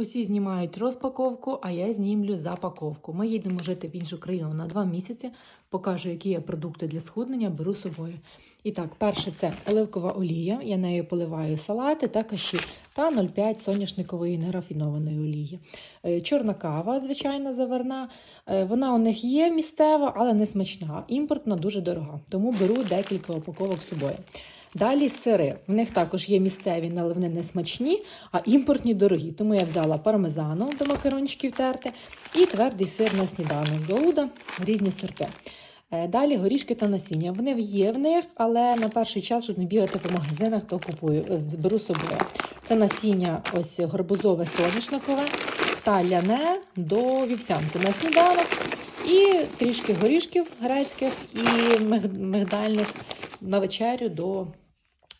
Усі знімають розпаковку, а я знімлю запаковку. Ми їдемо жити в іншу країну на два місяці. Покажу, які є продукти для схуднення, беру з собою. І так, перше це оливкова олія. Я нею поливаю салати та каші та 0,5 соняшникової нерафінованої олії. Е, Чорна кава, звичайна заварна. Е, Вона у них є місцева, але не смачна. Імпортна дуже дорога, тому беру декілька упаковок з собою. Далі сири. В них також є місцеві, але вони не смачні, а імпортні дорогі. Тому я взяла пармезану до макарончиків терти і твердий сир на сніданок Гауда, різні сорти. Е, Далі горішки та насіння. Вони є в них, але на перший час, щоб не бігати по магазинах, то купую, е, беру собою. Це насіння ось гарбузове соняшникове та ляне до вівсянки на сніданок. І трішки горішків грецьких і миг- мигдальних на вечерю до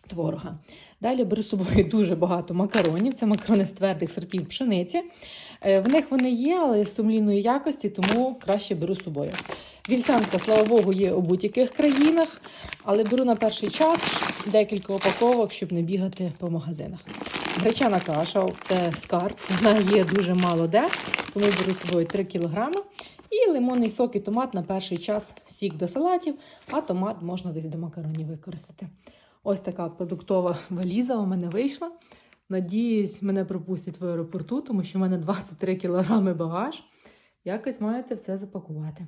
творога. Далі беру з собою дуже багато макаронів. Це макарони з твердих сортів пшениці. Е, В них вони є, але сумлінної якості, тому краще беру з собою. Вівсянка, слава Богу, є у будь-яких країнах, але беру на перший час декілька упаковок, щоб не бігати по магазинах. Гречана каша це скарб, вона є дуже мало де, тому беру з собою 3 кг. І лимонний сок і томат на перший час сік до салатів, а томат можна десь до макаронів використати. Ось така продуктова валіза у мене вийшла. Надіюсь, мене пропустять в аеропорту, тому що в мене 23 кілограми багаж. Якось маю це все запакувати.